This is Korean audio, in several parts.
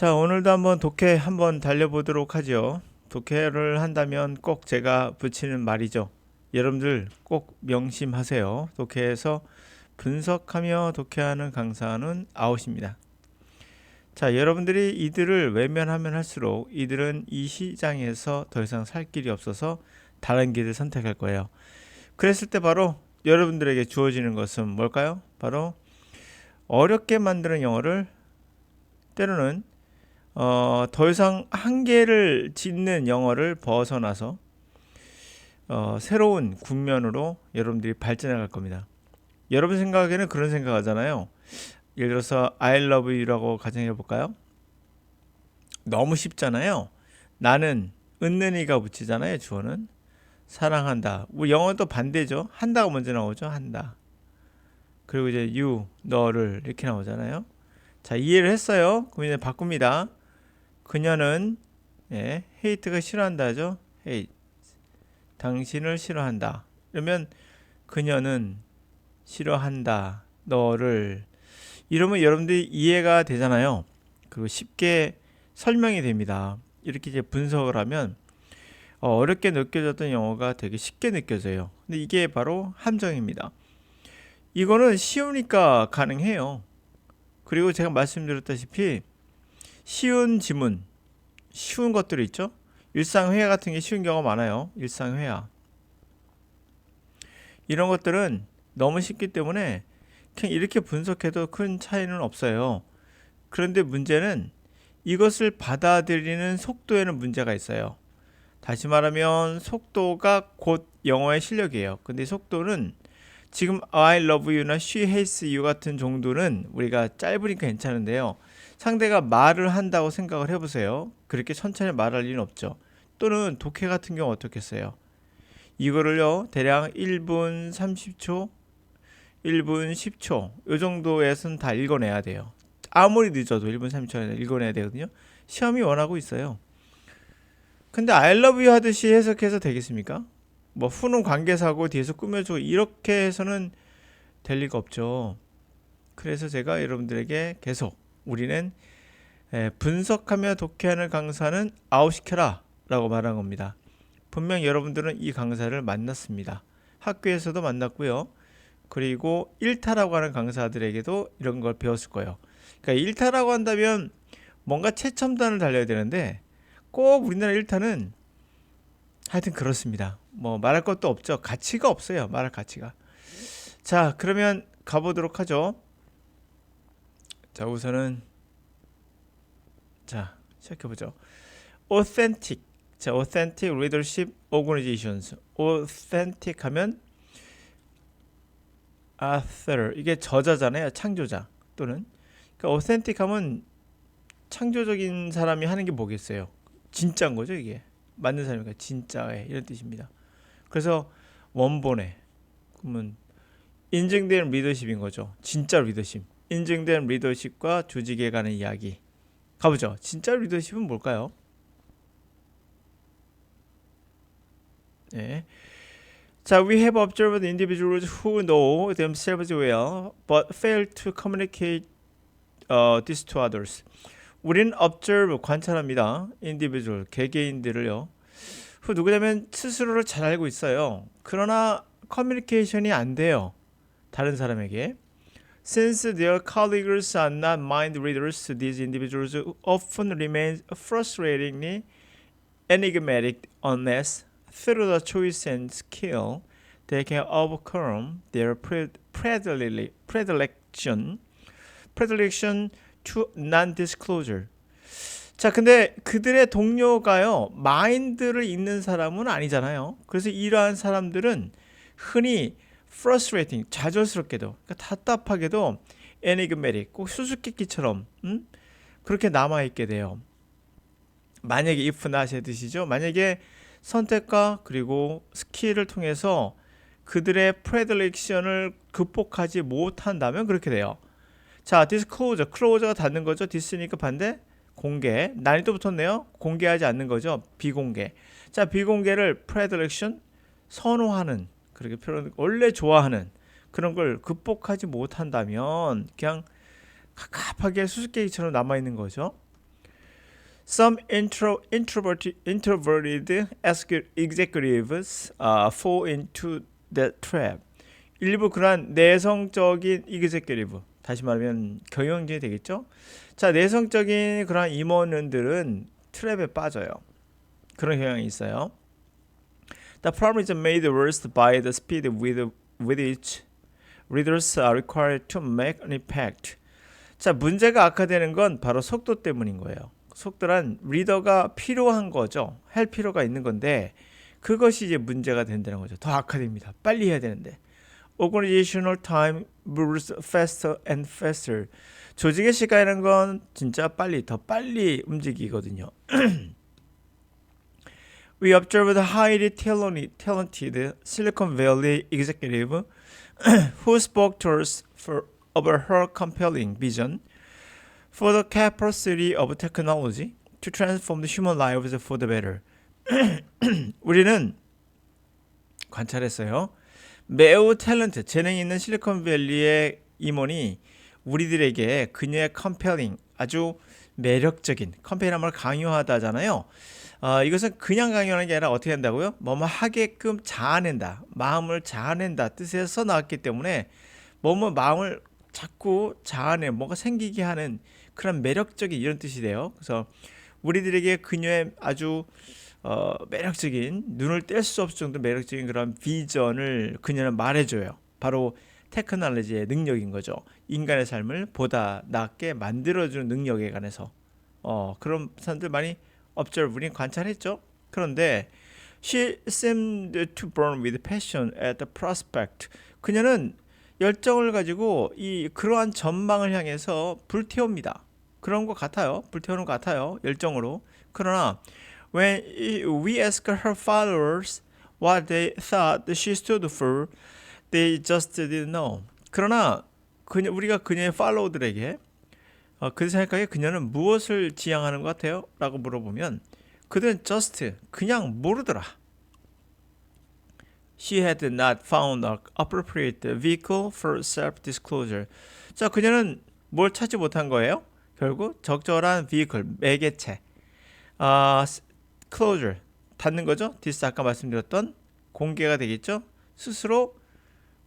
자, 오늘도 한번 독해 한번 달려보도록 하죠. 독해를 한다면 꼭 제가 붙이는 말이죠. 여러분들 꼭 명심하세요. 독해에서 분석하며 독해하는 강사는 아웃입니다. 자, 여러분들이 이들을 외면하면 할수록 이들은 이 시장에서 더 이상 살 길이 없어서 다른 길을 선택할 거예요. 그랬을 때 바로 여러분들에게 주어지는 것은 뭘까요? 바로 어렵게 만드는 영어를 때로는 어, 더 이상 한계를 짓는 영어를 벗어나서 어, 새로운 국면으로 여러분들이 발전해 갈 겁니다. 여러분 생각에는 그런 생각하잖아요. 예를 들어서 I love you라고 가정해 볼까요? 너무 쉽잖아요. 나는 은는이가 붙이잖아요. 주어는 사랑한다. 우리 영어도 반대죠. 한다가 먼저 나오죠. 한다. 그리고 이제 you 너를 이렇게 나오잖아요. 자 이해를 했어요. 그럼 이제 바꿉니다. 그녀는 예, hate가 싫어한다죠. hate. 당신을 싫어한다. 그러면 그녀는 싫어한다. 너를 이러면 여러분들이 이해가 되잖아요. 그리고 쉽게 설명이 됩니다. 이렇게 이제 분석을 하면 어, 어렵게 느껴졌던 영어가 되게 쉽게 느껴져요. 근데 이게 바로 함정입니다. 이거는 쉬우니까 가능해요. 그리고 제가 말씀드렸다시피 쉬운 지문, 쉬운 것들이 있죠. 일상회화 같은 게 쉬운 경우가 많아요. 일상회화. 이런 것들은 너무 쉽기 때문에 그냥 이렇게 분석해도 큰 차이는 없어요. 그런데 문제는 이것을 받아들이는 속도에는 문제가 있어요. 다시 말하면 속도가 곧 영어의 실력이에요. 근데 속도는 지금 I love you나 she hates you 같은 정도는 우리가 짧으니까 괜찮은데요. 상대가 말을 한다고 생각을 해보세요. 그렇게 천천히 말할 리는 없죠. 또는 독해 같은 경우 어떻겠어요? 이거를요, 대략 1분 30초, 1분 10초, 요 정도에선 다 읽어내야 돼요. 아무리 늦어도 1분 30초에 읽어내야 되거든요. 시험이 원하고 있어요. 근데 I love you 하듯이 해석해서 되겠습니까? 뭐 후는 관계사고 뒤에서 꾸며주고 이렇게 해서는 될 리가 없죠. 그래서 제가 여러분들에게 계속 우리는 분석하며 독해하는 강사는 아웃시켜라 라고 말한 겁니다. 분명 여러분들은 이 강사를 만났습니다. 학교에서도 만났고요. 그리고 일타라고 하는 강사들에게도 이런 걸 배웠을 거예요. 그러니까 일타라고 한다면 뭔가 최첨단을 달려야 되는데 꼭 우리나라 일타는 하여튼 그렇습니다. 뭐 말할 것도 없죠. 가치가 없어요. 말할 가치가. 자, 그러면 가보도록 하죠. 자, 우선은 자, 시작해 보죠. authentic. 자, authentic leadership organizations. authentic 하면 author. 이게 저자잖아요. 창조자 또는 그러니까 authentic 하면 창조적인 사람이 하는 게 뭐겠어요? 진짜인 거죠, 이게. 맞는 사람이니까 진짜의 이런 뜻입니다. 그래서 원본에 그러면 인증된 리더십인 거죠. 진짜 리더십. 인증된 리더십과 조직에 관한 이야기. 가보죠. 진짜 리더십은 뭘까요? 네. 자, we have observed individuals who know themselves well, but fail to communicate uh, this to others. 우리는 observe 관찰합니다. individual 개개인들을요. 그 누구냐면 스스로를 잘 알고 있어요. 그러나 커뮤니케이션이 안 돼요. 다른 사람에게. Since their colleagues are not mind readers, these individuals often remain frustratingly enigmatic unless through the choice and skill they can overcome their predile- predilection, predilection to non-disclosure. 자, 근데 그들의 동료가요, 마인드를 읽는 사람은 아니잖아요. 그래서 이러한 사람들은 흔히 frustrating, 좌절스럽게도, 그러니까 답답하게도 enigmatic, 꼭 수수께끼처럼, 음? 그렇게 남아 있게 돼요. 만약에 if not의 뜻이죠. 만약에 선택과 그리고 스킬을 통해서 그들의 predilection을 극복하지 못한다면 그렇게 돼요. 자, disclosure, close가 닫는 거죠. dis니까 반대 공개. 난이도 붙었네요. 공개하지 않는 거죠. 비공개. 자, 비공개를 predilection 선호하는 그렇게 표현 원래 좋아하는 그런 걸 극복하지 못한다면 그냥 갑갑하게 수수께끼처럼 남아 있는 거죠. Some intro, introverted, introverted execu- executives uh, fall into that trap. 일부 그러한 내성적인 executive, 다시 말하면 경영진이 되겠죠. 자, 내성적인 그러한 임원들은 트랩에 빠져요. 그런 경향이 있어요. The problem is made worse by the speed with, with which readers are required to make an impact. 자, 문제가 악화되는 건 바로 속도 때문인 거예요. 속도란 리더가 필요한 거죠. 할 필요가 있는 건데 그것이 이제 문제가 된다는 거죠. 더 악화됩니다. 빨리 해야 되는데. Organizational time moves faster and faster. 조직의 시간이라는 건 진짜 빨리 더 빨리 움직이거든요. We observed highly talented Silicon Valley executive who spoke to us for about her compelling vision for the capacity of technology to transform the human lives for the better. 우리는 관찰했어요. 매우 탤런트, 재능 있는 실리콘밸리의 임원이 우리들에게 그녀의 컴펠링, 아주 매력적인 컴펠링함을 강요하다잖아요. 어, 이것은 그냥 강요하는 게 아니라 어떻게 한다고요? 뭐뭐 하게끔 자아낸다, 마음을 자아낸다 뜻에서 나왔기 때문에 뭐뭐 마음을 자꾸 자아내 뭔가 생기게 하는 그런 매력적인 이런 뜻이 돼요. 그래서 우리들에게 그녀의 아주 어, 매력적인 눈을 뗄 수 없을 정도 매력적인 그런 비전을 그녀는 말해줘요. 바로 테크놀로지의 능력인 거죠. 인간의 삶을 보다 낫게 만들어주는 능력에 관해서 어, 그런 사람들 많이 observe 우리 관찰했죠. 그런데 she seemed to burn with passion at the prospect. 그녀는 열정을 가지고 이 그러한 전망을 향해서 불태웁니다. 그런 것 같아요. 불태우는 것 같아요. 열정으로. 그러나 when we ask her followers what they thought she stood for, they just didn't know. 그러나 그녀, 우리가 그녀의 팔로우들에게 어, 그 생각에 그녀는 무엇을 지향하는 것 같아요? 라고 물어보면 그들은 just 그냥 모르더라. She had not found an appropriate vehicle for self-disclosure. 자, 그녀는 뭘 찾지 못한 거예요? 결국 적절한 vehicle, 매개체, 아, closure, 닫는 거죠. 디스 아까 말씀드렸던 공개가 되겠죠. 스스로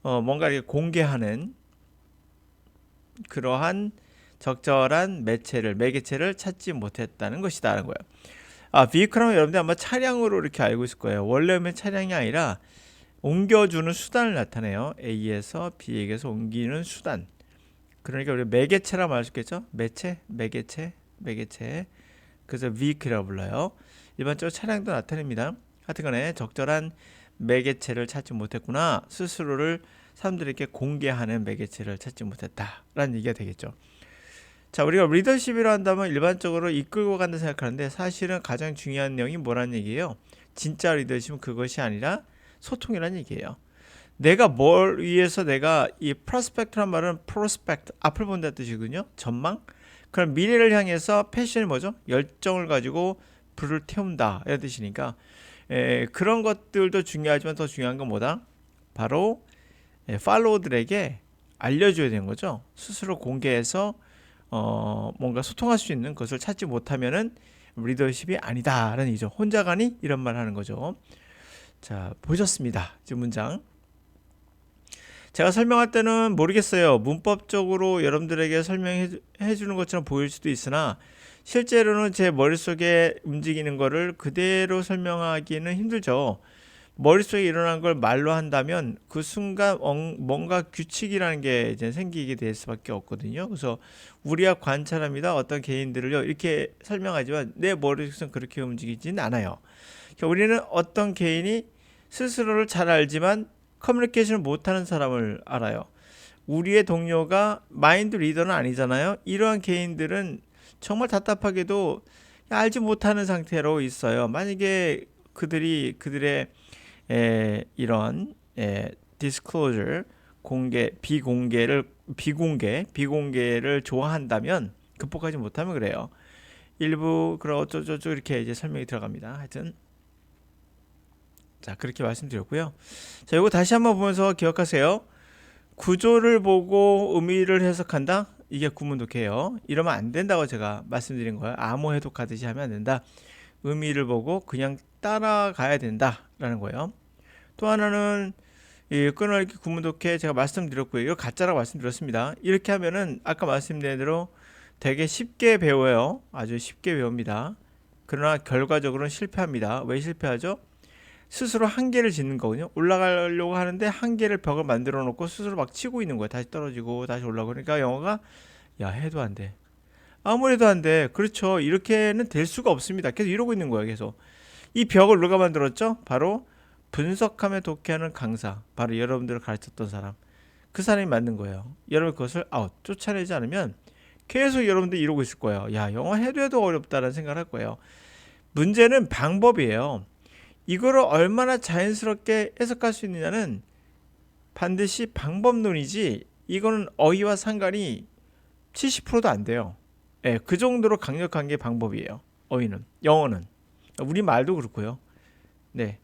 어, 뭔가 이렇게 공개하는 그러한 적절한 매체를 매개체를 찾지 못했다는 것이다라는 거예요. 아, vehicle하면 여러분들 아마 차량으로 이렇게 알고 있을 거예요. 원래는 차량이 아니라 옮겨주는 수단을 나타내요. A에서 B에게서 옮기는 수단. 그러니까 우리 매개체라 말할 수 있겠죠? 매체, 매개체, 매개체. 그래서 vehicle이라고 불러요. 일반적으로 차량도 나타냅니다. 하여튼간에 적절한 매개체를 찾지 못했구나. 스스로를 사람들에게 공개하는 매개체를 찾지 못했다라는 얘기가 되겠죠. 자, 우리가 리더십이라 한다면 일반적으로 이끌고 간다 생각하는데 사실은 가장 중요한 내용이 뭐라는 얘기예요? 진짜 리더십은 그것이 아니라 소통이라는 얘기예요. 내가 뭘 위해서 내가 이 프로스펙트란 말은 프로스펙트 앞을 본다는 뜻이거든요. 전망. 그럼 미래를 향해서 패션이 뭐죠? 열정을 가지고 불을 태운다 이런 뜻이니까 에, 그런 것들도 중요하지만 더 중요한 건 뭐다? 바로 에, 팔로워들에게 알려줘야 되는 거죠. 스스로 공개해서 어, 뭔가 소통할 수 있는 것을 찾지 못하면은 리더십이 아니다라는 얘기죠. 혼자 가니 이런 말 하는 거죠. 자 보셨습니다. 지금 문장. 제가 설명할 때는 모르겠어요. 문법적으로 여러분들에게 설명해 주는 것처럼 보일 수도 있으나 실제로는 제 머릿속에 움직이는 거를 그대로 설명하기는 힘들죠. 머릿속에 일어난 걸 말로 한다면 그 순간 뭔가 규칙이라는 게 이제 생기게 될 수밖에 없거든요. 그래서 우리가 관찰합니다. 어떤 개인들을요. 이렇게 설명하지만 내 머릿속은 그렇게 움직이지는 않아요. 그러니까 우리는 어떤 개인이 스스로를 잘 알지만 커뮤니케이션을 못하는 사람을 알아요. 우리의 동료가 마인드 리더는 아니잖아요. 이러한 개인들은 정말 답답하게도 알지 못하는 상태로 있어요. 만약에 그들이 그들의 에, 이런 에, disclosure 공개 비공개를 비공개 비공개를 좋아한다면 극복하지 못하면 그래요. 일부 그런 어쩌저쩌 이렇게 이제 설명이 들어갑니다. 하여튼 자 그렇게 말씀드렸고요. 자 이거 다시 한번 보면서 기억하세요. 구조를 보고 의미를 해석한다. 이게 구문 독해예요. 이러면 안 된다고 제가 말씀드린 거예요. 암호 해독하듯이 하면 안 된다. 의미를 보고 그냥 따라가야 된다라는 거예요. 또 하나는 이 끊어읽기 구문 독해 제가 말씀드렸고요. 이거 가짜라고 말씀드렸습니다. 이렇게 하면은 아까 말씀드린 대로 되게 쉽게 배워요. 아주 쉽게 배웁니다. 그러나 결과적으로는 실패합니다. 왜 실패하죠? 스스로 한계를 짓는 거거든요. 올라가려고 하는데 한계를 벽을 만들어 놓고 스스로 막 치고 있는 거예요. 다시 떨어지고 다시 올라가고 그러니까 영어가 야 해도 안 돼. 아무래도 안 돼. 그렇죠. 이렇게는 될 수가 없습니다. 계속 이러고 있는 거예요. 계속 이 벽을 누가 만들었죠? 바로 분석하며 독해하는 강사. 바로 여러분들을 가르쳤던 사람. 그 사람이 만든 거예요. 여러분 그것을 아웃 쫓아내지 않으면 계속 여러분들 이러고 있을 거예요. 야 영어 해도 해도 어렵다라는 생각을 할 거예요. 문제는 방법이에요. 이거를 얼마나 자연스럽게 해석할 수 있느냐는 반드시 방법론이지 이거는 어휘와 상관이 70%도 안 돼요. 예, 그 정도로 강력한 게 방법이에요. 어휘는 영어는 우리 말도 그렇고요. 네,